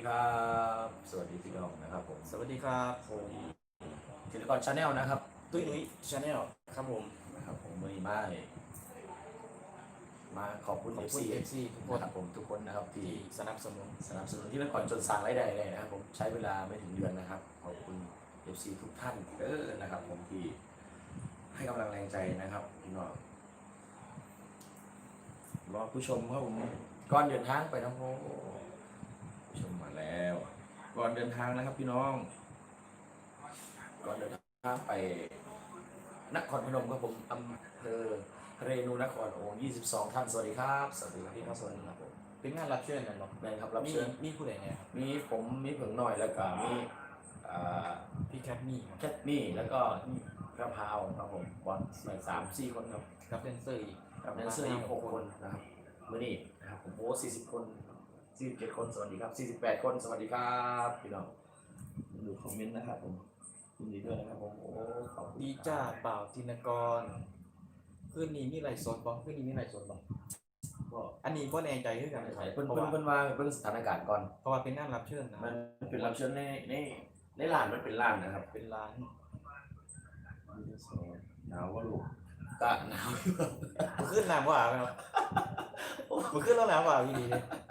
ดีครับ สวัสดีพี่น้องนะครับผม สวัสดีครับผมศิลปกรชาแนลนะครับ ตุ้ยนุ้ยชาแนลครับผมนะครับผมมือมามาขอบคุณขอบ FC คุณ FC ทุกคนนะครับผมทุกคนนะครับที่ที่สนับสนุนสนับสนุนที่นครจนสร้างรายได้เลยนะครับผมใช้เวลาไม่ถึงเดือนนะครับขอบคุณ FC ทุกท่านเด้อนะครับผมที่ให้กำลังแรงใจนะครับพี่น้องรอผู้ชมครับผมก่อนเดินทางไปน้องโมผู้ชมมา แล้ว ก่อนเดินทางนะครับพี่น้อง ก่อนเดินทางไปนครพนมครับผมอำเภอเรนูนครโอ้22ท่านสวัสดีครับ สวัสดีครับพี่ครับสวัสดีครับผมเป็นงานรับเชิญกันเนาะแม่นครับรับมีเชิญมีผู้ใดเนี่ยครับมีผมมีผงหน่อยแล้วก็มีอ่าพี่แคทมี่ครับแคทมี่แล้วก็กระเพราครับผมบอลสามสี่คนครับ กับแดนเซอร์อีกกับแดนเซอร์อีกหกคนนะครับมื่อนี้นะครับผมโอ้สี่สิบคน สี่สิบเจ็ดคนสวัสดีครับสี่สิบแปดคนสวัสดีครับพี่น้องดูคอมเมนต์นะครับผมยินดีด้วยนะครับผมโอ้ขอบคุณดีจ้าเปล่าธินกรคืนนี้มีไรสดบ้างคืนนี้มีไรสดบ้างก็อันนี้ก็แน่ใจขึ้นกันใช่เพเพิ่นราะเพิ่นว่าเพิ่นว่าเพิ่นสถานการณ์ก่อน เพราะว่าเป็นงานรับเชิญนะมันเป็นรับเชิญในในในร้านมันเป็นร้านนะครับเป็นร้านหนาวว่าลูกก็หนาวอยู่ครับมันขึ้นน้ำว่าไหมครับมันขึ้นแล้วน้ำว่าอยู่ดีเลยน้ำ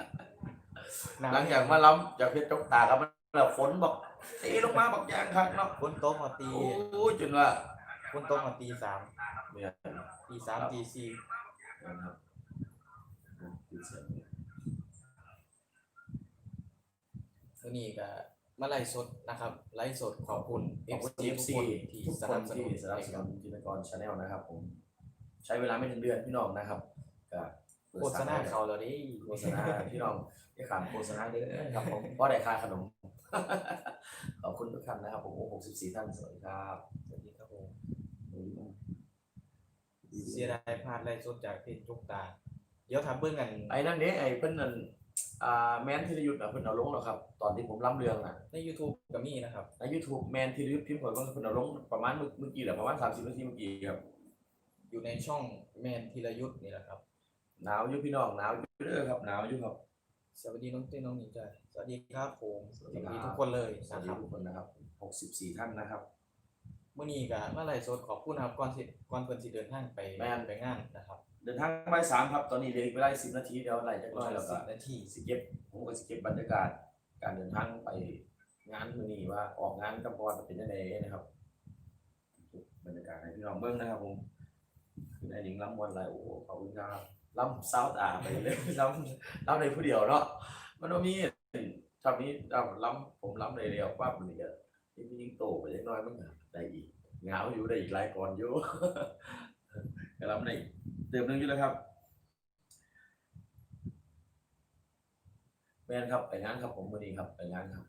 หลังจากมาล้ำจากเพชรจกตาครับมันแล้วฝนบอกตีลงมาบอกยางครับเนาะคนโต๊ะมาตีโอ้ยจนว่าคนโต๊ะมาตีสามเนี่ยตีสามตีสี่นะครับดีเสียงคืนนี้ก็มาไล่สดนะครับ ไล่สดขอบคุณขอบคุณ FC ทุก FC คนที่ทุกสคนันบสที่นุนสนับสนุนจินตกรชาแนลนะครับ ผม ใช้เวลาไม่ถึงเดือนพี่น้องนะครับก็เปิด โฆษณาสมเขาแล้วดิโฆษณาพี่น้องที่ขามโฆษณาเด้อครับผมเพราะได้ค่าขนม ขอบคุณทุกท่านนะครับ ผมโอ้หกสิบสี่ท่านสวัสดีครับสวัสดีครับผมเสียดายพลาดไล่สดจากเพจจุกตา เดี๋ยวทำเบื้องกัน ไอ้นั่นเนี้ไอ้เพิ่นนั่นอ่าแมนธีรยุทธ์อะเพิ่นเอาลงแล้วครับ ตอนที่ผมล้ำเรื่องอะใน YouTube ก็มีนะครับ ใน YouTube แมนธีรยุทธ์พิมพ์ผลว่าเพิ่นเอาลงประมาณเมื่อเมื่อกี้แหละประมาณ30นาทีเมื่อกี้ครับ อยู่ในช่องแมนธีรยุทธ์นี่แหละครับ หนาวอยู่พี่น้องหนาวอยู่เด้อครับหนาวอยู่ครับ สวัสดีน้องเต้นน้องหนิงจ้าสวัสดีครับผมสสวัวัสสดีดีครับ ทุกคนเลยสวัสนะดีครับทุกคนนะครับ64ท่านนะครับ เมื่อนี้ก็มาไล่สดขอบคุณนะครับก่อนสิก่อนเพิ่นสิเดินทางไปแม่น ไปงานนะครับเดินทางบ่ายสามครับตอนนี้เหลืออีกเวลา10นาทีเดียวไล่จักหน่อยแล้วก็สิบนาทีสิเก็บผมก็สิเก็บบรรยากาศ การเดินทางไปงานมื้อนี้ว่าออกงานกับบอลเป็นจังไดนะครับบรรยากาศให้พี่น้องเบิ่งนะครับผมคือไอ้หนิงล้ำมวนหลายโอ้โหขอบคุณครับ ล้ำเศร้าตาไปเลยล้ำล้ำในผู้เดียวเนาะมันบ่มีชอบนี้ล้ำล้ำผมล้ำเลยเดียวปั๊บมันนี่ก็ที่พี่ยิงโตไปเล็กน้อยมันก็ได้อีกเหงาอยู่ได้อีกหลายก่อนอยู่ก็ล้ำในเติมหนึงอยู่แล้วครับแม่นครับไปงานครับผมวันนี้ครับไปงานครับ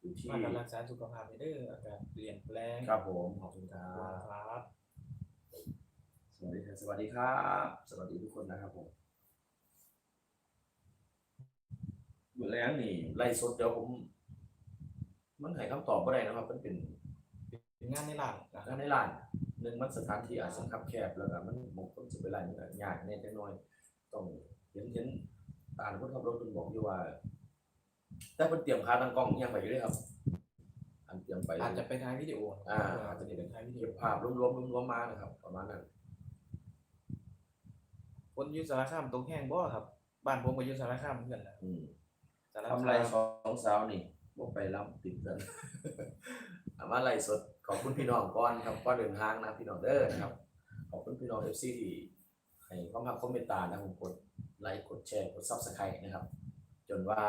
อยู่ที่มากันรักษาสุขภาพไปเด้ออากาศเปลี่ยนแปลงครับผมขอบคุณครัครับบ สวัสดีครับสวัสดีครับ สวัสดีทุกคนนะครับผมอยู่แล้วนี่ไล่สดเดี๋ยวผม มันให้คำตอบไม่ได้นะครับ มันเป็นเป็นงานในร้านนะคงารับนในร้านหนึ่งมันสถานที่อาจจะคับแคบแล้วก็มันบางคนจะไปร้านมันก็ยากแน่จังน้อย ต้องเห็นเห็นตามคนขับรถคุณบอกอยู่ว่า แต่เพิ่นเตรียมคาตั้งกล้องอิหยังไปอยู่เลยครับ อันเตรียมไปอาจจะไปถ่ายวิดีโออ่าอาจจะเป็นถ่ายวิดีโอเก็บภาพรวมๆรวมๆมานะครับ ประมาณนั้น คนอยุสารคามตรงแห้งบ่ครับ บ้านผมก็อยุสารคามเหมือนกันนะอืมสารทำไรสองสาวนี่บ่ไปรับติดกันอามาไล่สดขอบคุณพี่น้องก่อนครับก่อนเดินทางนะพี่น้องเด้อนะครับ ขอบคุณพี่น้อง FC ที่ให้ความรักความเมตตานะผมกดไลค์กดแชร์กด Subscribe นะครับ จนว่า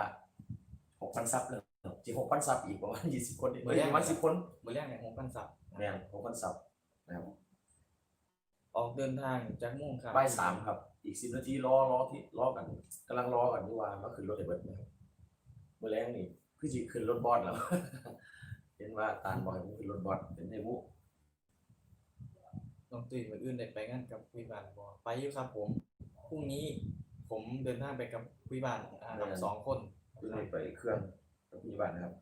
6,000ซับแล้วสิ6,000ซับอีกประมาณ20คนนี่เอ้ยประมาณ10คนมือแรกเนี่ยหกพันสับแม่น6,000ซับนะครับออกเดินทางจากมุ่งครับบ่ายสามครับ อีก10นาทีรอรอที่รอกันกำลังรอกันอยู่ว่ามาขึ้นรถให้เบิดนะครับมื้อแรงนี่คือสิขึ้นรถบอสแล้ว เห็นว่าตาลบอกให้ผมขึ้นรถบอสเป็นไอ้บุน้องตุ้ยมืออื่นได้ไปงานกับคุยบ้านบ่ไปอยู่ครับผมพรุ่งนี้ผมเดินทางไปกับคุยบ้านอ่าสองคนขึ้นไปเครื่องกับพี่บ้านนะครับ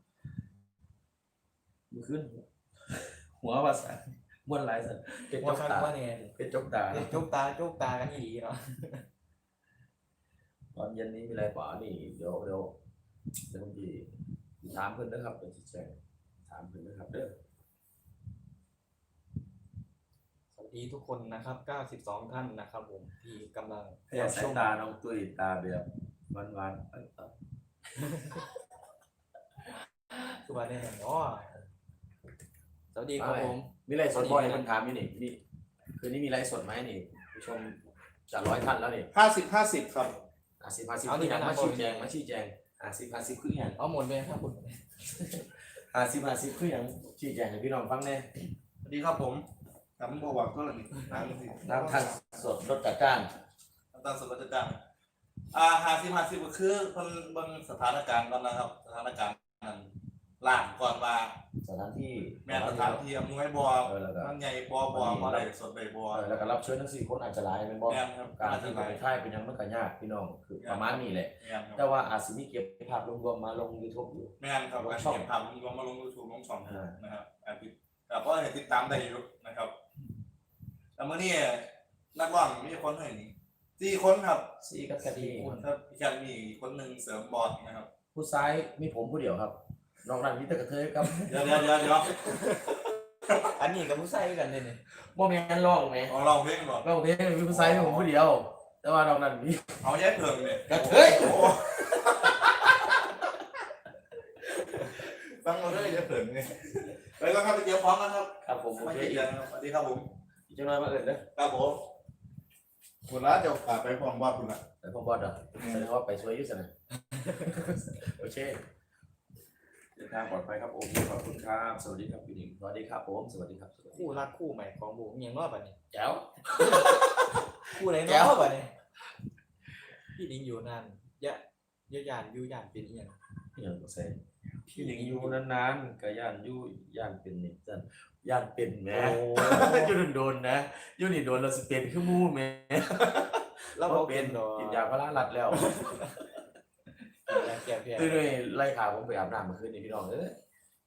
มือขึ้น หัวภาษา ม้วนหลายสันเป็นจว่ากคักตาว่าเนี่ยเป็นจกตาจุกตาจุกตากันอีหลีเนาะตอนเย็นนี้มีอะไรป่านี่เดี๋ยวเดี๋ยวเดี๋ยวผมสิถามเพิ่นนะครับเป็นสิแจ้งถามเพิ่นนะครับเด้อสวัสดีทุกคนนะครับ 92 ท่านนะครับ ผมที่กำลังพยาสายตาน้องตุ้ยตาแบบหวานๆเอ้ยเอ้ยคือว่าได้เนาะส วัสดีครับผมมีไลฟ์สดบ่อยมันถามอยู่นี่นี่คืนนี้มีไลฟ์สดไหมนี่ผู้ชมจะร้อยท่านแล้วนี่ห้าสิบห้าสิบครับอาสิบห้าสิบคืออย่างมาชี้แจงมาชี้แจงอาสิบห้าสิบคืออย่างเอาหมดเลยครับผมอาสิบห้าสิบคืออย่างชี้แจงให้พี่น้องฟังแน่สวัสดีครับผมน้ำบัวหวังก็เลยน้ำสิน้ำทานสดรสจัดจ้านน้ำตาลสดจะจังอ่าห้าสิบห้าสิบก็คือคนเบางสถานการณ์ก่อนนะครับสถานการณ์นั้น ล่างก่อนว่าสถานที่แม่สถานที่อำนวยบอเออแล้วก็ มันใหญ่บอบอมาได้สดใบบอ เออแล้วก็รับเชิญทั้งสี่คนอาจจะหลายเป็นบ่แม่นครับการอาจจะที่หไปลายค่ายเป็นหยังมันก็ยากพี่น้องคือประมาณนี้แหละ แม่นคแต่รับว่าอาจสิมีเก็บภาพรวมๆมาลง YouTube อยู่ แม่นครับลงการช่องเก็บภาพลงมาลงยูทูบลงช่องอ่า นะครับอ่าติดแต่ก็ให้ติดตามได้อยู่นะครับแต่เมื่อนี้นักร้องมีคนให้นี่สี่คนครับสี่กับคดี คนครับพี่แคนมีคนหนึ่งเสริมบอลนะครับ ผู้ซ้ายมีผมผู้เดียวครับ นอกนั้นมีแต่กระเทยครับเดี๋ยวเดี๋ยวเดี๋ยวเดี๋ยวอันนี้กับผู้ใส่กันเลยเนี่ยบ่แม่นร้องแหมเอาลองเพลงก่อนร้องเพลงมีผู้ซ้ายมีผมผู้เดียว แต่ว่านอกนั้นมีเอาแย่เพิ่งเนี่ยกระเทยโอ้ฟังเราด้วยแย่เพิ่งเนี่ยไปก็ครับไปเตรียมพร้อมกันครับครับผมโอไม่เคกี่อีเดือกนครับสวัสดีครับผมอีกจังน้อยมาเอิ้นเด้อครับผมคุณละจะกลับไปพร้อมบ้านคุณละแต่ผมบ่ดอกแสดงว่าไปช่วยอยู่ซั่นน่ะโอเค เดินทางปลอดภัยครับโอเคขอบคุณครับ สวัสดีครับพี่หนิงสวัสดีครับผมสวัสดีครับสวัสดีคู่รักคู่ใหม่ของบุ๋มยังรอดป่ะเนี่ยแจ๋ว คู่ไหนแจ๋วเนาะป่ะเนี่ยพี่นิงอยู่นานยะยะยานอยู่ยานเป็นอีหยังอย่างบ่ใส่พี่หนิงอยู่นานๆก็ย่านอยู่ย่านเป็นนี่ซั่นย่านเป็นแหม อยู่โดนๆนะอยู่นี่โดนเราสิเป็นคือหมู่แหมเราบ่บ่เป็เป็นนดอกกินยาพารารัดแล้วแก่เพียตื่นเลยไล่ขาผมไปอาบน้ำเมื่อคืนนี้พี่น้องเอ้ย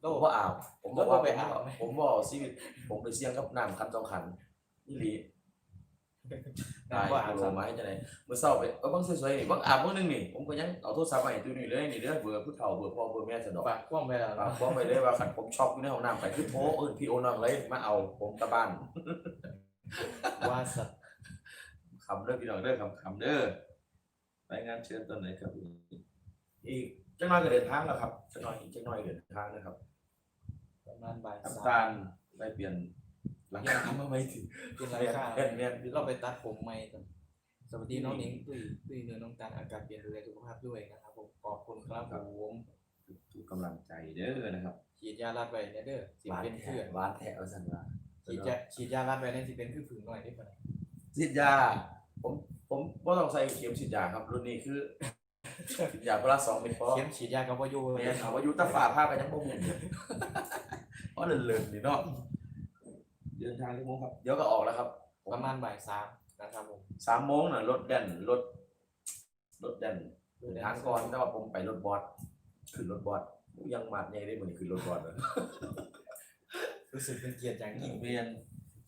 โลผมก ว่าอาบผมบอกว่าแล้วบ่ไปผมอาบไหมผมบอกชีวิตผมไปเสี่ยงกับน้ำคันสองคันนี่ลีตายว่าโลไม้จะไหนเมื่อเช้าไปเออบางสวยๆนี่บางอาบเมื่อนึงนี่ผมก็ยังเอาโทรศัพท์มาให้ตัวนี่เลยนี่เด้อเบอร์ผู้เฒ่าเบอร์พ่อเบอร์แม่สนอกฝากความไว้แล้วฝากเนาะบอกไปเลยว่าขันผมช็อกอยู่ในห้องน้ำไปคือโทรเออพี่โอน้องเลยมาเอาผมกลับบ้านว่าสัตว์คำเด้อพี่น้องเด้อคำคำเด้อรายงานเชิญตอนไหนครับ อีกจังน้อยก็เดินทางแล้วครับจังน้อยอีกจังน้อยเดินทางนะครับประมาณบ่ายสาน้ำตามลได้เปลี่ยนหลังจากมาไม่ถึงเป็นไรเปลี่ยนค่าเปลี่ยนเปลี่ยนพี่เราเราไปไปตัดผมใหม่กันสวัสดีน้องนิ้งตุ้ยตุ้ยเนื้อน้องตาลอากาศเปลี่ยนดูแลสุขภาพด้วยนะครับผมขอบคุณครับผมทุกกำลังใจเด้อนะครับฉีดยาลัดไว้เนี่ยเด้อสิหวานเป็นแท้เพื่อนหวานแท้เอาสันว่าฉีดยาฉีดยาลัดไว้เนี่ยสิเป็นคือผึ่งหน่อยได้ปะเนี่ยฉีดยา ผมผมบ่ต้องใส่เข็มฉีดยาครับ รุ่นนี้คือฉีด ยาเวลาสองเม็ดพอเข็มฉีดยากับว่าอยู่เนี่ยถามว่าอยู่ตาฝ่าภาพกันยังบ่มุนเพราะเลินๆนี่เนาะเดินทางที่โมงครับ เดี๋ยวก็ออกแล้วครับ ประมาณบ่ายสามนะครับผมสามโมงน่ะรถแดนรถรถแดนเดินทางก่อนแต่ว่าผมไปรถบอสขึ้นรถบอสยังมาดใหญ่ได้เหมือนขึ้นรถบอสเลยรู้สึกเป็นเกียรติอย่างยิ่งเรียน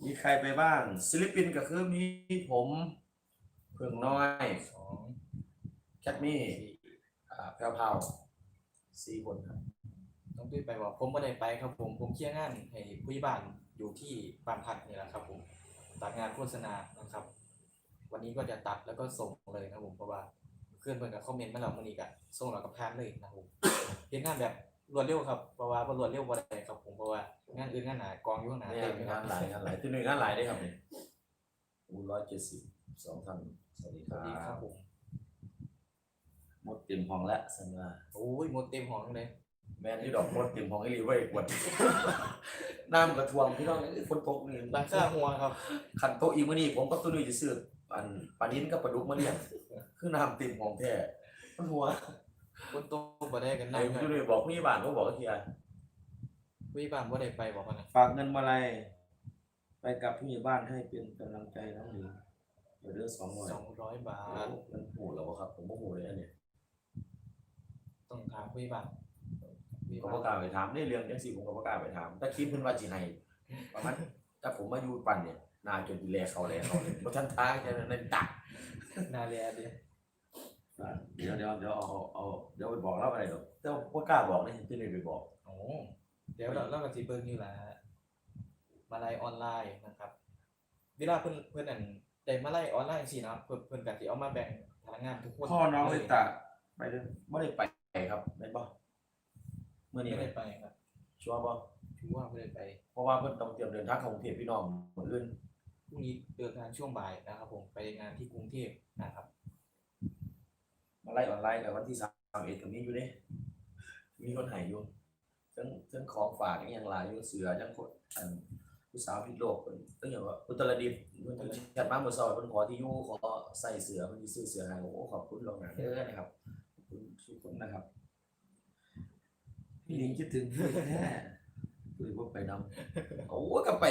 มีใครไปบ้างศิลปินก็คือมีผมเพิ่งน้อยสอง แคทมี่อ่าแพรวพราวสี่คนครับต้องตุ้ยไปบอกผมไม่ได้ไปครับผมผมเคลียร์งานให้ผู้ใหญ่บ้านอยู่ที่บ้านพักนี่แหละครับผมตัดงานโฆษณานะครับ วันนี้ก็จะตัดแล้วก็ส่งเลยครับผมเพราะว่าเพื่อนเพื่อนกับคอมเมนต์มาแล้วมันอีกอะส่งเรากับพานเลยนะครับผมเป็นงานแบบรวดเร็วครับเพราะว่าบ่รวดเร็วบ่ได้ครับผมเพราะว่างานอื่นงานหนากองอยู่ข้างหน้าเนี่ยเต็มเลยคงารับนหลายงานหลายที่หนึ่งงานหลายได้ครับเนี่ยอูร้อยเจ็ดสิบสองท่านสวัสดีสควัสดีครัรับบผมห มดเต็มห้องแล้วสัญญาโอ้ยหมดเต็มห้องเลยแมนที่ดอกหมดเต็มห้องไอ้รีไว้กวนน้ำกระทวงพี่น้องเอ้ยฝนตกนี่ราคาหัวครับขันโตะอีกมื้อนี้ผมกับตัวนี้จะซื้ออันปลานิ้นกับปลาดุกมาเลี้ยงคือน้ำเต็มห้องแท้มันหัวคนโตบ่ได้กันไอ้นั่งตัวนี้บอกพี่บ้านเขาบอกว่าเทียผู้ใหญ่บ้านบ่ได้ไปบอกว่านะฝากเงินมาลัยไปกับผู้ใหญ่บ้านให้เป็นกำลังใจน้องหนิงเดี๋ยวเดือนสองหน่อยสองร้อยบาท มันโหดแล้วบ่ครับผมบ่โหดเลยอันเนี้ย ต้องถามผู้ใหญ่บ้านผู้ใหญ่ผมบ้าก็นกล้าไปถามได้เรื่องจังซี่ผมก็บ่กล้าไปถามแต่คิดเพิ่นว่าสิให้ประมาณถ้าผมมาอยู่ปั่นเนี่ยนาจนสิแลเขาแลเขาเลยบ่ทันทางแค่นั้นนั่นตักนาเรียดิอะเดี๋ยวเดี๋ยวเดี๋ยวเอาเอาเดี๋ยวไปบอกเล่าอะไรหรอกแต่ว่ากล้าบอกนะที่นี่ไปบอกโอ้เดี๋ยวเราเราก็สิเบิ่งอยู่ล่ะมาไล่ออนไลน์นะครับเวลาเพิ่นเพิ่นอันได้มาไล่ออนไลน์สิเนาะเพิ่นเพิ่นก็สิเอามาแบ่งพนักงานทุกคนพ่อน้องเลยตาไปเด้อไม่ได้ไป ครับไม่บ่เมื่อนี้ไม่ไหมได้ไปครับชัวร์บ่ถือว่าไม่ได้ไปเพราะว่าเพิ่นต้องเตรียมเดินทางเข้ากรุงเทพพี่น้องคนอื่นพรุ่งนี้เดินทางช่วงบ่ายนะครับ ผมไปงานที่กรุงเทพนะครับ มาไล่ออนไลน์กับวันที่สามเอ็ดกับนี้อยู่เด้มีคนใหายอยู่ทั้งทั้งของฝากอย่างหลายอยู่เสือทั้งคนอันผู้สาวพิษโลกเพิ่นตั้งอย่างว่าอุตรดิตถ์เพิ่นแชทมาเมื่อเช้าเพิ่นขอที่อยู่ขอใส่เสือเพิ่นสิซื้อเสือให้โอ้ขอบคุณลวงหน้าเด้อนะครับขอบ คุณทุกคนนะครับพี่ลิงคิดถึงเพื่อนแท้คือว่าไปนำโอ้ก็ไป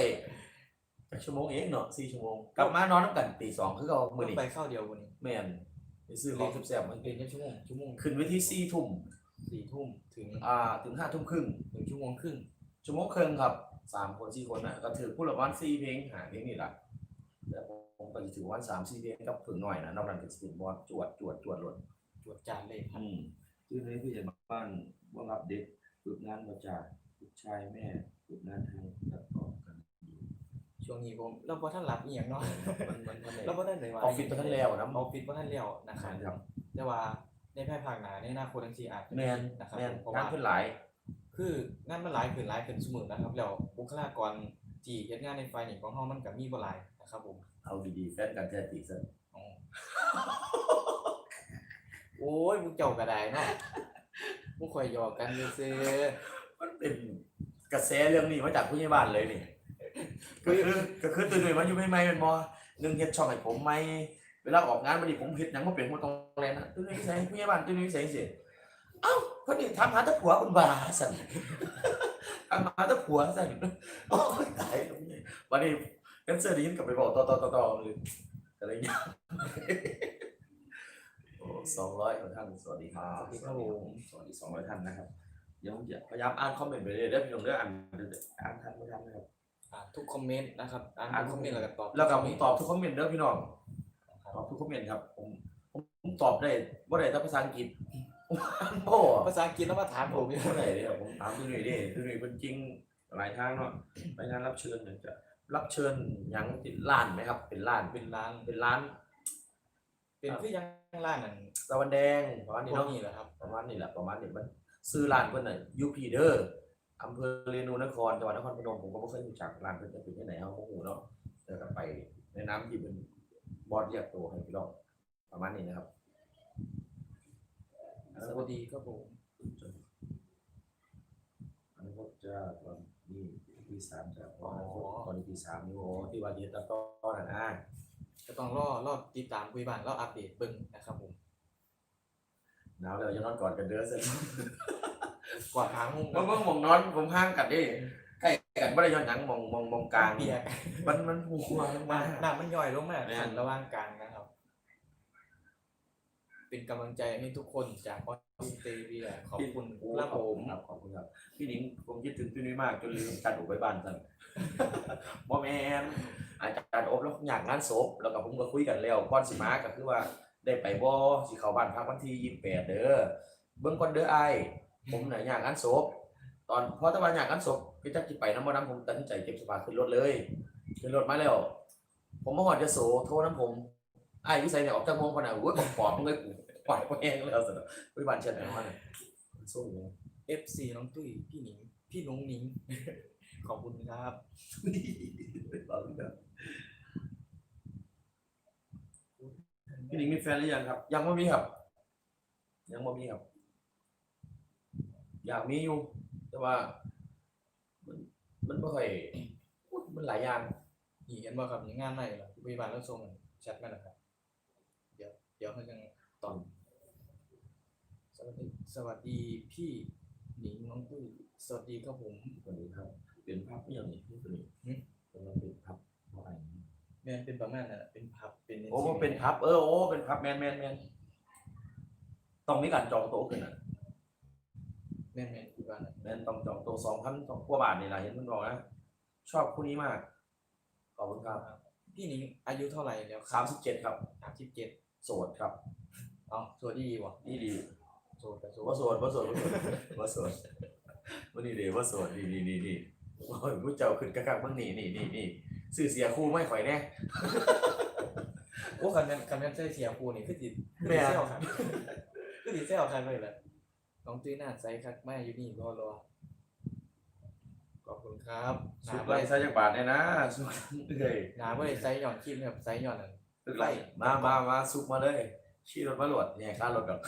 จักชั่วโมงเองเนาะสี่ชั่วโมงกลับมานอนน้ำกันตีสองคือเอามือนี่ไปเข้าเดียววันนี้แม่นไปซื้อของแซ่บๆมาเป็กินนแค่ชั่วโมงชั่วโมงขึ้นเวทีสี่ทุ่มสี่ทุ่มถึงอ่าถึงห้าทุ่มครึ่งหนึ่งชั่วโมงครึ่งชั่วโมงครึ่งครับสามคนสี่คนนะก็ถือผู้ละวันสี่เพลงหาเพลงนี่แหละแต่ผมก็จะถือวันสามสี่เพลงกับถึงหน่อยนะนอกนั้นก็จะเป็นบอลจวดจวดจวดรถ ตรวจจานเลยครับ อืมคือในผู้ใหญ่บ้านว่ารับเด็กฝึกงานมาจากลูกชายแม่ฝึกงานทางตัดต่อกันอยู่ช่วงนี้ผมเราพอท่านรับอีหยังเนาะมันมันมันเราพอท่านไหนว่าออฟฟิศบ่ทันแล้วนะออฟฟิศพอท่านแล้วนะครับครับแต่ว่าในภายภาคหน้าในอนาคตจังซี่อาจจะแมนนะครับแมนเพราะงานว่าขึ้นหลาย คืองานมันหลายขึ้นหลายขึ้นเสมอนะครับ แล้วบุคลากรที่เฮ็ดงานในฝ่ายนี้ของเฮามันก็มีบ่หลายนะครับผมเอาดีๆแฟนกันแท้ติซะอ๋อ โอ้ยมึงเจ้าก็ได้เนาะมึงคอยหยอกกันซื่อมันเป็นกระแสเรื่องนี้มาจากผู้ใหญ่บ้านเลยนี่ก็คือก็คือตื่นหน่วยมาอยู่ใหม่เป็นบ่หนึ่งเฮ็ดช่องให้ผมใหม่เวลาออกงานมาดิผมเฮ็ดหยังบ่เป็นผมต้องแลนนะตื่นหน่วยใส่ผู้ใหญ่บ้านตื่นหน่วยใส่สิเอ้าคนนี้ถามหาแต่ผัวคุณบาสั่นถามหาแต่ผัวสั่นโอ้ยตายแล้วนี่วันนี้แคนเซอร์ได้ยินกลับไปบอกต่อๆๆๆเลยอะไรอย่างเงี้ย สองร้อยท่านสวัสดีครับสวัสดีครับผม สวัสดีสองร้อยท่านนะครับเดี๋ยวผมจะพยายามอ่านคอมเมนต์ไปเรื่อยๆได้พี่น้องเด้ออ่านอ่านทันไม่ทันนะครับๆอ่าทุกคอมเมนต์นะครับอ่านอ่าน ทุกคอมเมนต์แล้วก็ตอบแล้วก็ทุผมเนต์ตอบทุกคอมเมนต์เด้อพี่น้องครับตอบทุกคอมเมนต์ครับผมผมผมตอบได้บ่ได้แต่ภาษาอังกฤษโอ้ภาษาอังกฤษแล้วมาถามผมอยู่บ่ได้เลยครับผมถามดูหน่อยดิดูหน่อยเป็นจริงหลายทางเนาะไปงานรับเชิญเนี่ยจะรับเชิญหยังติดล้านไหมครับ เป็นล้านเป็นร้านเป็นร้าน เป็นคือยัง ร้านนั่นตะวันแดงประมาณพนี้วกเนาะนี้แหละครับ ประมาณนี้แหละประมาณนี้มันซื้อร้านเพิ่นน่ะยูพีเดอร์อำเภอเรนูนครจังหวัดนครพนมผมก็บ่เคยรู้จักร้านเพิ่นจะเป็นที่ไหนเฮาบ่ฮู้เนาะแต่ก็ไปในน้ำที่เป็นบอสเรียกตัวให้พี่น้องประมาณนี้นะครับ สวัสดีครับผมอันนี้ก็จะตอนนี้ปีสามจะตอนนั้นตอนนี้ปีสามนี่โอ้ที่ว่าเดียตัดต่อน่ะนะ ก็ต้องรอรอติดตามคุยบ้านรออัปเดตเบิ่งนะครับผมหนาวแล้วจะนอนกอดกันเด้อซั่นกว่าทางมุมเบิ่งเบิ่งหมองนอนผมห่างกันเด้ใกล้กันบ่ได้ย้อนหยังหมองหมองหมองกลางเปียกมันมันหัวลงมาน้ำมันย่อยลงมาแม่นขันระหว่างกลางนะครับ เป็นกำลังใจให้ทุกคนจากออสเตรเลียขอบคุณครับผมครับขอบคุณครับพี่หนิงผมคิดถึงพี่นุ้ยมากจนลืมการอบไปบ้านสั่น บ่แมนอาจารย์อบแล้วอยากงานศพแล้วก็ผมก็คุยกันแล้วก่อนสิมาก็คือว่าได้ไปบ่สิเข้าบ้านพักวันที่28เด้อเบิ่งก่อนเด้อไอผมน่ะอยากงานศพตอนพอตะวันอยากงานศพก็จักสิไปน้ำบ่นํผมตัดสินใจเก็บสภาขึ้นรถเลยขึ้นรถมาแล้ว ผมมาฮอดยโสโทรนํผมอ้ายอยู่ไสเนี่ยออกจากโมงพอน่ะโอ้ยปอบมึงเลยกูปล่อยแห้งแล้วซั่นน่ะไปบ้านเชิญไปว่าน่ะสู้อยู่เอฟซีน้องตุ้ยพี่หนิงพี่นุ้งหนิง ขอบคุณครับพี่หนิงมีแฟนหรือยังครับ ยังไม่มีครับ ยังไม่มีครับ อยากมีอยู่ แต่ว่า มันมันไม่ค่อยมันหลายอย่างนี่เห็นว่าครับงานใหม่หรอคุยบ้านแล้วส่งแชทมาแล้วครับ เดี๋ยว เดี๋ยวเขาจะตอบสวัสดี สวัสดีพี่หนิงน้องตุ้ยสวัสดีครับผมคนนี้ครับ เป็นภาพไม่อย่างนี้พี่คนนี้หึเป็นมันเป็นพับเพราะอะไรแม่นเป็นประมาณนั้นน่ะเป็นพับเป็นโอ้เป็นพับ เออโอ้เป็นพับแมนแมนแมนต้องมีการจองโต๊ะขึ้นอะแม่นแม่นคุยบ้านน่ะแมนต้องจองโต๊ะสองพันสองกว่าบาทนี่แหละเห็นมันบอกนะชอบคู่นี้มากขอบคุณครับพี่หนิงอายุเท่าไหร่แล้วคสามสิบเจ็ดครับ สามสิบเจ็ดโสดครับเอ้าสวัสดีบ่นี่ดีโสดกับโสดว่าโสดว่าโสดว่าโสดวันนี้เดี๋ยวว่าโสดดีดีดีดี โอ้ยผู้เจ้าขึ้นกระกักบ้างนี่นี่นี่นี่สื่อเสียคู่ไม่ข่อยแน่ โอ้คันแม่นคันแม่นใช่เสียคู่นี่คือสิคือแม่สิเซลครับคือสิเซลคันไปแหละน้องตุ้ยหน้าใสคักแม่อยู่นี่รอรอขอบคุณครับหสุนาดบ่ไรได้ซะจักบาทเนี่ยนะสุดเลยหนาบ่ได้ใสหย่อนคลิปนะครับใสหย่อนนั่นสุดไรมามามาสุกมาเลย ชี้รถมาโหลดเนี่ยค่ารถดอกแ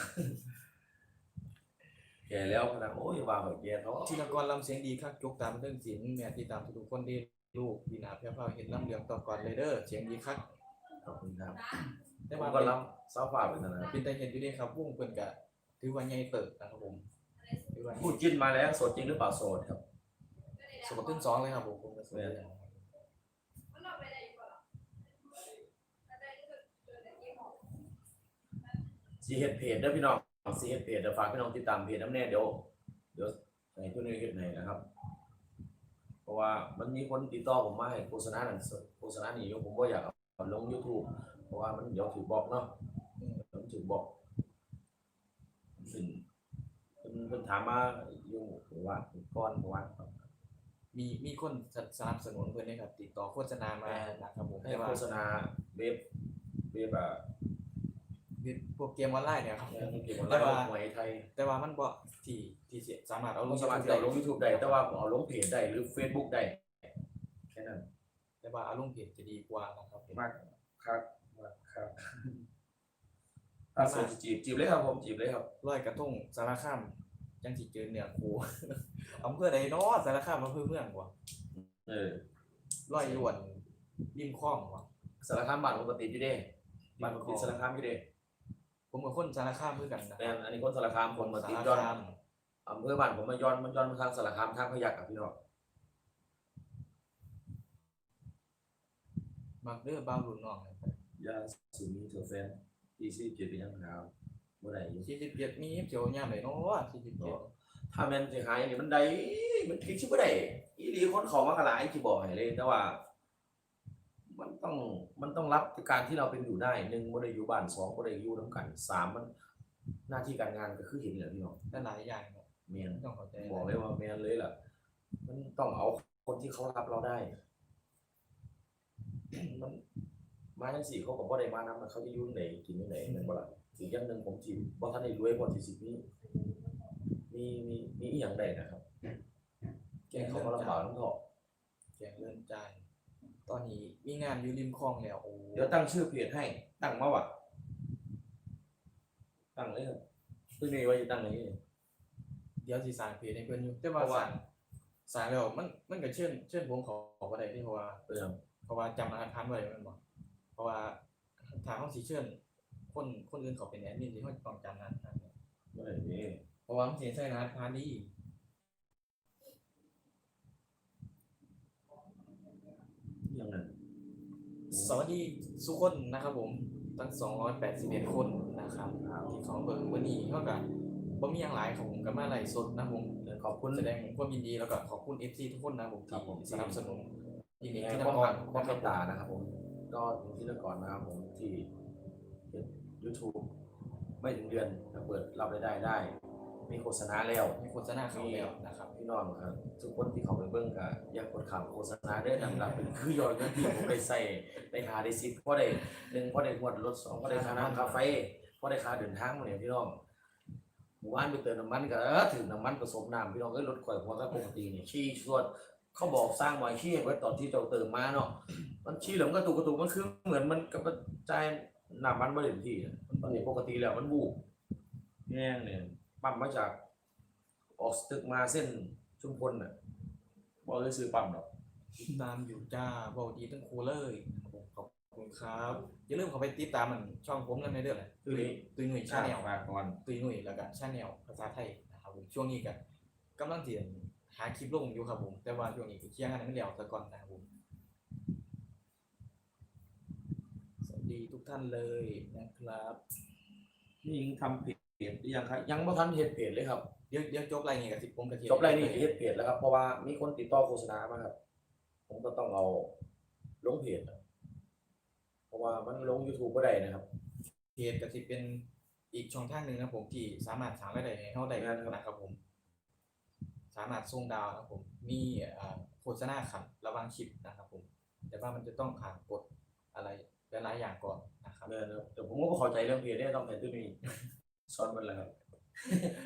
ก่แล้วพนักโอ้ยว่าเหอะแก่ท้อทีละกรลำเสียงดีคักยกตามเรื่องศิลป์แม่ที่ตามทุกๆคนที่ลูกพี่นาเพียวเผาเห็นลำเลียงต่อก่อนเลยเด้อเสียงดีคักขอบคุณครับแต่ผมว่าก็เป็นรับเสาฟ้าเป็นนะเป็นแต่เห็นอยู่เด้ครับวงเพิ่นก็ถือว่าใหญ่เติบนะครับผมถือว่าพูดจิ้นมาแล้วโสดจริงหรือเปล่าโสดครับสมบูรณ์ขึ้นสองเลยครับผมผมก็สวยสีเฮ็ดเพจเด้อพี่น้อง สีเฮ็ดเพจเดี๋ยวฝากพี่น้องติดตามเพจน้ำแน่เดี๋ยวเดี๋ยวให้ทุกนี้เฮ็ดให้นะครับ เพราะว่ามันมีคนติดต่อผมมาให้โฆษณานั่นโฆษณานี่อยู่ผมบ่อยากเอาลง YouTube เพราะว่ามันเดี๋ยวถูกบอกเนาะอืมมันถูกบอกซึ่งเพิ่นเพิ่นถามมาอยู่ผมว่าก่อนผมว่ามีมีคนสนับสนุนเพิ่นนะครับ ติดต่อโฆษณามานะครับผมให้แต่ว่าโฆษณาเว็บเว็บอะ พวกเกมออนไลน์เนี่ยครับ เกี่ยวกับแต่ว่าหวยไทยแต่ว่ามันบ่ที่ที่สิสามารถเอาลเรางสามารถ YouTube ที่เอาลง YouTube ได้ แต่ว่าเอาลงเพจได้หรือ Facebook ได้แค่นั้นแต่ว่าเอาลงเพจจะดีกว่านะครับผมมากครับมากครับถ้าสนจีบจีบเลยครับผมจีบเลยครับ ร้อยกระทงสารคามจังสิเจอเนื้อคู่อำเภอใดเนาะสารคามอำเภอเมืองบ่เออร้อยยวนริมคลองบ่สารคามบ้านปกติอยู่เด้บ้านปกติสารคามอยู่เด้ ผมกับคนสารคามคือกันนะแต่อันนี้คนสารคามคนมาติดสารย้อนคามอำเภอบ้านผมมาย้อนมันย้อนมาทางสารคามทางพยัคฆ์กับพี่น้องมักเด้อบ้าวรุ่นน้องนะครับยาสูมีเธอแฟนที่ซีเจ็ดเป็นยังหาวเมื่อไหร่อยู่สี่สิบเจ็ดมีเจียวยามไหนเนาะสี่สิบเจ็ดถ้าแม่นสิหายนี่มันได้มันคิดชื่อบ่ได้อีหลีคนเขามากหลายที่บอกให้เลยแต่ว่ามัน ต้องมันต้องรับการที่เราเป็นอยู่ได้หนึ่งบ่ได้อยู่บ้านสองบ่ได้อยู่นํกันสามมันหน้าที่การงานก็คือเห็นแหละพี่น้องและหลายอย่างเนาะแม่นต้องเข้าใจบอกเลยว่าแม่นเลยล่ะ มันต้องเอาคนที่เขารับเราได้ มันมาจังสี่เขาก็บ่ได้มานำเขาจะอยู่ไหนกินอยู่ไหนแม่นบ่ล่ะอีกอย่างหนึงผมสิบ่ทันได้รวยพอที่สิมีมีมีมีอีหยังได้นะครับ แกเขาก็ลำบากลำเถาะแกงเลื่อนจาน ตอนนี้มีงานอยู่ริมคลองแล้วโอ้เดี๋ยวตั้งชื่อเพจให้ ตั้งมาว่ะตั้งเลยครับคือนี่ว่าจะตั้งอย่างนี้เดี๋ยวสิสร้างเพจให้เพิ่นอยู่แต่ว่าเพราะสว่าร้างสร้างแล้วมันมันก็เชิญเชิญผมเขาเขาบ่ได้ที่เพราะว่า เออเพราะว่าจำรหัสผ่านไว้แม่นบ่เพราะว่าถ้าเฮาสิเชิญคนคนอื่นเขาเป็นแอดมินที่เฮาต้องจำรหัสผ่านไว้เมื่อไหร่นี่เพราะว่ามันสิใช้รหัสผ่านนี้ ยังนั้นสวัสดีทุกคนนะครับผมทั้ง281คนนะครับที่เขาเบิ่งวันนี้เฮาก็บ่มีหยังหลายครับผมก็มาไลฟ์สดนะครับผมขอบคุณแสดงความยินดีแล้วก็ขอบคุณ FC ทุกคนนะครับผมครับผมที่สนับสนุนที่มีนี่ให้ที่ความนำรักกรความนะคเมรับตตานะครับผมก็ถึงที่ละก่อนนะครับผมที่ยูทูบไม่ถึงเดือนนะเปิดรับรายได้ได้ มีโฆษณาแล้วมีโฆษณาเข้าแล้วนะครับพี่น้องครับทุกคนที่เขาไปเบิ่งก็อย่ากดข่าวโฆษณาเด้อดังนั้นเป็นคือยอดเงินที่ผมได้ใส่ได้หาได้สิบเพราะได้หนึ่งเพราะได้งวดรถสองเพราะได้ค่าน้ำค่าไฟเพราะได้ค่าเดินทางมาเนี่ยพี่น้องหมู่บ้านไปเติมน้ำมันก็เออถึงน้ำมันผสมน้ำพี่น้องเอ้ยรถข่อยหัวก็ปกติเนี่ยขี้ส่วนเขาบอกสร้างหมอยขี้ไว้ตอนที่เราเติมมาเนาะมันขี้เหลืองกระตุกกระตุกมันคือเหมือนมันกับใจายน้ำมันไม่เต็มที่อะมันปกติแล้วมันบูบแง่งเนี่ย ปั๊มมาจาก ออกสตึกมาเส้นชุมพลน่ะบอกเลยซื้อปั๊มหรอกติดตามอยู่จ้าเบาดีทั้งครูเลยขอบคุณครับ อย่าลืมเข้าไปติดตามมันช่องผมนั่นในเรื่องอะไรคือตุยหนุ่ยชาชาแนแนลลมาก่อนตุยหนุ่ยแล้วก็ชาแนลภาษาไทยนะครับผมช่วงนี้ก็กำลังเรียนหาคลิปลงอยู่ครับผม แต่ว่าช่วงนี้ก็เคลียร์งานให้มันแล้วซะก่อนนะครับผมสวัสดีทุกท่านเลยนะครับ นี่ยังทำเพ จหรือยังครับยังไม่ทันเฮ็ดเพจเลยครับเดี๋ยวเดี๋ยวจบไรนี่กับสิผมกับเทียจบไรนี่เฮ็ดเพจแล้วครับเพราะว่ามีคนติดต่อโฆษณามาครับ ผมก็ต้องเอาลงเพจอะเพราะว่ามันลง YouTube ก็ได้นะครับ เพจก็สิเป็นอีกช่องทางหนึ่งนะครับผมที่สามารถสร้างรายได้ให้เขาได้แม่นครับ นะครับผม สามารถส่งดาวนะครับผมมีอ่าโฆษณาขันระหว่างคลิปนะครับ ผม แต่ว่ามันจะต้องผ่านกฎอะไรหลายๆอย่างก่อนนะครับ เออนะครับแต่ผมก็บ่เข้าใจเรื่องเพจเนี่ยต้องเป็นตัวนี้ สอนมันแหละครับ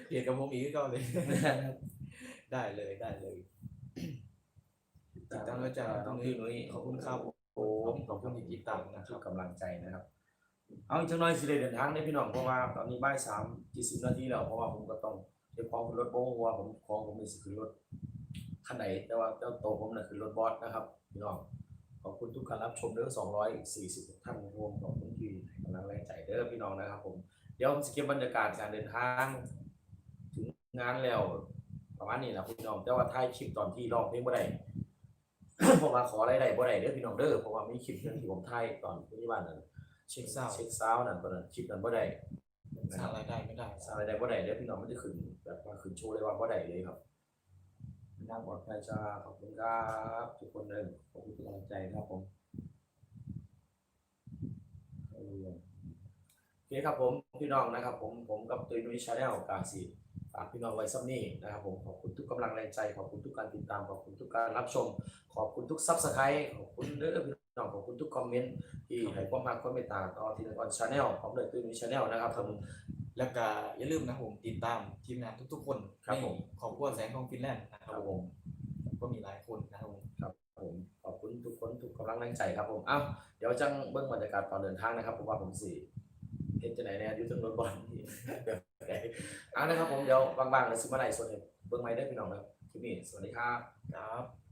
เปลี่ยนกับผมอีกก็เลย ได้เลยได้เลยติดตามแล้วจ้ะน้องพี่นุ้ยขอบคุณครับโอ้ขอบคุณที่ติดตามนะคทุรับกกำลังใจนะครับ เอาอีกจังน้อยสิได้เดินทางได้พี่น้องเพราะว่าตอนนี้บ่ายสามกี่สิบนาทีแล้วเพราะว่าผมก็ต้องเก็บของขึ้นรถโบ้ว่าผมของผมมีสิขึ้นรถคันไหนแต่ว่าเจ้าโตวผมน่ะคือรถบอสนะครับพี่น้องขอบคุณทุกการรับชมเด้อ240ท่านรวมขอบคุณที่ให้กำลังแรงใจเด้อพี่น้องนะครับผม เดี๋ยวผมจะเก็บบรรยากาศการเดินทาง ถึงงานแล้ว ประมาณนี้แหละพี่น้องแต่ว่าท้ายคลิปตอนที่ร้องเพลงบ่ได้ผมมาขอรายได้บ่ได้เด้อพี่น้องเด้อเพราะว่ามีคลิปหนึงที่ผมถ่ายตอนที่บ้านนั่นเช็คเศร้าเช็คซาวน์นั่นตอนนั้นคลิปนั้นบ่ได้สร้างรายได้ไม่ได้สร้างรายได้บ่ได้เด้อพี่น้องมันจะขึ้นแบบว่าขึ้นโชว์เลยว่าบ่ได้เลยครับน้าปลอดภัยจ้าขอบคุณครับทุกคนเลยขอบคุณทุกกำลังใจนะครับผมเออ โอเคครับผมพี่น้องนะครับ ผมผมกับตุยนุ้ยชาแนลกาสีฝากพี่น้องไว้ซัมนี่นะครับผมขอบคุณทุกกำลังแรงใจขอบคุณทุกการติดตามขอบคุณทุกการรับชม ขอบคุณทุกซับสไครต์ขอบคุณเด้อพี่น้องขอบคุณทุกคอมเมนต์ที่ให้ความรักความเมตตาต่อทีนกรชาแนลพร้อมด้วยตุยนุ้ยชาแนลนะครับผมแล้วก็อย่าลืมนะครับผมติดตามทีมงานทุกๆ คนครับในผมครอบครัวแสงทองฟินแลนด์นะคครัรับบผผมมก็มีหลายคนนะครับผมครับผมขอบคุณทุกคนทุกกำลังแรงใจครับผมอ้าวเดี๋ยวจังเบิ้งบรรยากาศตอนเดินทางนะครับผมว่าผมสิ เห็นจะไหนแน่ยอยู่ทั้งรถบอลที่แบบไหนเอานะครับผมเดี๋ยวบางๆเลยสิมาไหนส่วนเห็นเบิ้งไม้ได้พี่น้องนะครับคลิปนี้สวัสดีครับครับ